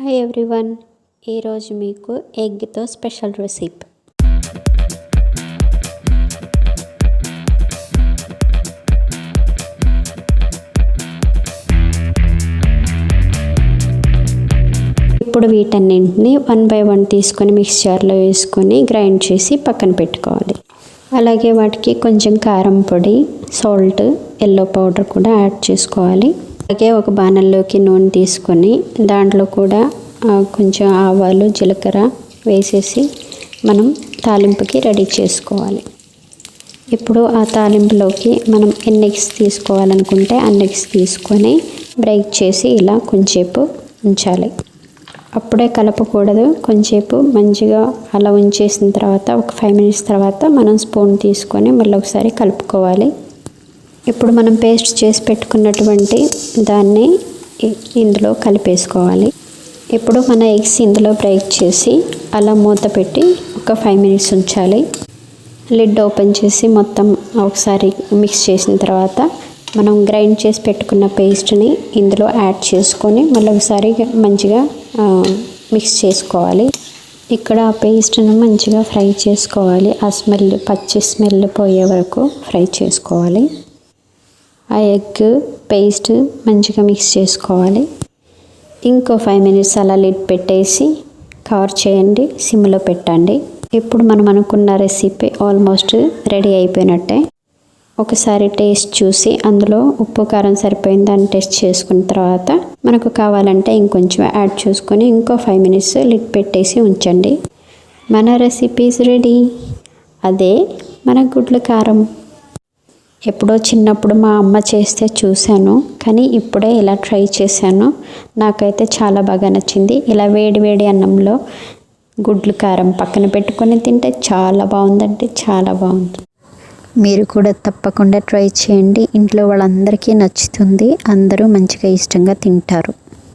Hi everyone ఈరోజు మీకు ఎగ్తో special recipe. ఇప్పుడు వీటన్నింటిని వన్ బై వన్ తీసుకొని మిక్స్చర్లో వేసుకొని గ్రైండ్ చేసి పక్కన పెట్టుకోవాలి. అలాగే వాటికి కొంచెం కారం పొడి సాల్ట్ ఎల్లో పౌడర్ కూడా యాడ్ చేసుకోవాలి. అలాగే ఒక బాణల్లోకి నూనె తీసుకొని దాంట్లో కూడా కొంచెం ఆవాలు జీలకర్ర వేసేసి మనం తాలింపుకి రెడీ చేసుకోవాలి. ఇప్పుడు ఆ తాలింపులోకి మనం ఎన్ని ఎగ్స్ తీసుకోవాలనుకుంటే అన్ని ఎగ్స్ తీసుకొని బ్రేక్ చేసి ఇలా కొంచెంసేపు ఉంచాలి. అప్పుడే కలపకూడదు. కొంచెంసేపు మంచిగా అలా ఉంచేసిన తర్వాత ఒక ఫైవ్ మినిట్స్ తర్వాత మనం స్పూన్ తీసుకొని మళ్ళీ ఒకసారి కలుపుకోవాలి. ఇప్పుడు మనం పేస్ట్ చేసి పెట్టుకున్నటువంటి దాన్ని ఇందులో కలిపేసుకోవాలి. ఇప్పుడు మన ఎగ్స్ ఇందులో బ్రేక్ చేసి అలా మూత పెట్టి ఒక ఫైవ్ మినిట్స్ ఉంచాలి. లిడ్ ఓపెన్ చేసి మొత్తం ఒకసారి మిక్స్ చేసిన తర్వాత మనం గ్రైండ్ చేసి పెట్టుకున్న పేస్ట్ని ఇందులో యాడ్ చేసుకొని మళ్ళీ ఒకసారి మంచిగా మిక్స్ చేసుకోవాలి. ఇక్కడ ఆ పేస్ట్ని మంచిగా ఫ్రై చేసుకోవాలి. ఆ స్మెల్ పచ్చి స్మెల్ పోయే వరకు ఫ్రై చేసుకోవాలి. ఆ ఎగ్ పేస్ట్ మంచిగా మిక్స్ చేసుకోవాలి. ఇంకో ఫైవ్ మినిట్స్ అలా లిడ్ పెట్టేసి కవర్ చేయండి సిమ్లో పెట్టండి. ఇప్పుడు మనం అనుకున్న రెసిపీ ఆల్మోస్ట్ రెడీ అయిపోయినట్టే. ఒకసారి టేస్ట్ చూసి అందులో ఉప్పు కారం సరిపోయిందా అని చేసుకున్న తర్వాత మనకు కావాలంటే ఇంకొంచెం యాడ్ చేసుకొని ఇంకో ఫైవ్ మినిట్స్ లిడ్ పెట్టేసి ఉంచండి. మన రెసిపీస్ రెడీ అదే మన గుడ్ల కారం. ఎప్పుడో చిన్నప్పుడు మా అమ్మ చేస్తే చూశాను కానీ ఇప్పుడే ఇలా ట్రై చేశాను. నాకైతే చాలా బాగా నచ్చింది. ఇలా వేడి వేడి అన్నంలో గుడ్లు కారం పక్కన పెట్టుకొని తింటే చాలా బాగుందంటే చాలా బాగుంది. మీరు కూడా తప్పకుండా ట్రై చేయండి. ఇంట్లో వాళ్ళందరికీ నచ్చుతుంది. అందరూ మంచిగా ఇష్టంగా తింటారు.